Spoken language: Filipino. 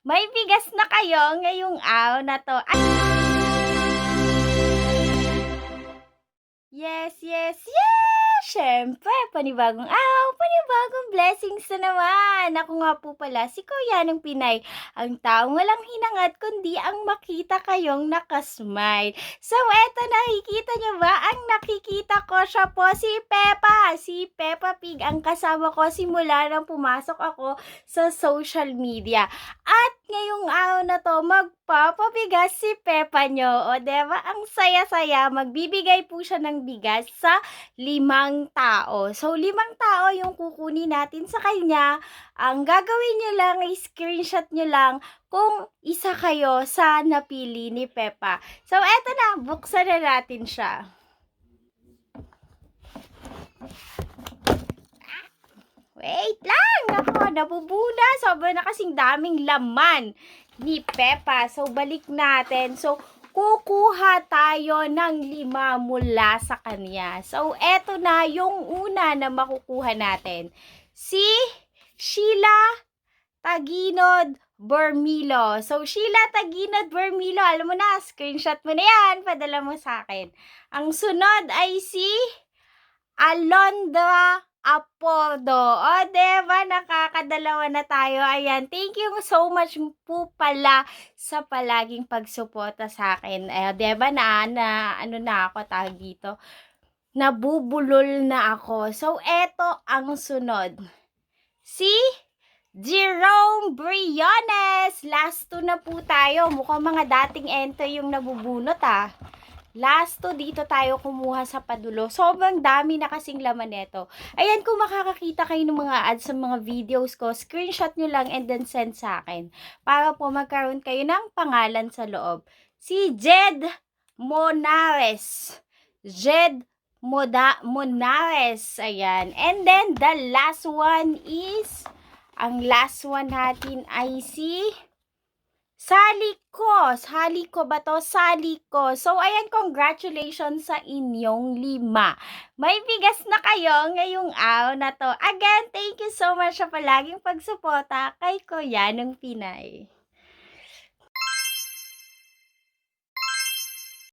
May bigas na kayo ngayong araw na to. Ay! Siyempre, panibagong araw, panibagong blessings na naman. Ako nga po pala, si Kuya ng Pinay. Ang taong walang hinangat kundi ang makita kayong nakasmile. So, eto nakikita niyo ba? Ang nakikita ko siya po si Peppa. Si Peppa Pig ang kasama ko simula nang pumasok ako sa social media. At ngayong araw na to, magpapabigas si Peppa nyo. O, diba? Ang saya-saya. Magbibigay po siya ng bigas sa limang tao. So, limang tao yung kukunin natin sa kanya. Ang gagawin nyo lang, screenshot nyo lang kung isa kayo sa napili ni Peppa. So, eto na. Buksan na natin siya. Wait lang! Ako, nabubula. Sobrang na kasing daming laman ni Peppa. So, balik natin. So, kukuha tayo ng lima mula sa kanya. So, eto na yung una na makukuha natin. Si Sheila Taginod Bermilo. So, Sheila Taginod Bermilo, alam mo na, screenshot mo na yan, padala mo sa akin. Ang sunod ay si Alondra Apordo. O, diba? Nakakadalawa na tayo. Ayan. Thank you so much po pala sa palaging pagsuporta sa akin. Eh, diba na, na, ano na ako tawag dito? Nabubulol na ako. So, eto ang sunod. Si Jerome Briones. Last two na po tayo. Mukhang mga dating ento yung nabubunot ah. Last to, dito tayo kumuha sa padulo. Sobrang dami na kasing laman nito. Ayan, kung makakakita kayo ng mga ads sa mga videos ko, screenshot nyo lang and then send sa akin. Para po magkaroon kayo ng pangalan sa loob. Si Jed Monares. Jed Moda Monares. Ayan. And then, the last one is, ang last one natin ay si... Saliko. Saliko ba to? Saliko. So, ayan, congratulations sa inyong lima. May bigas na kayo ngayong araw na to. Again, thank you so much sa palaging pagsuporta kay Kuya ng Pinay.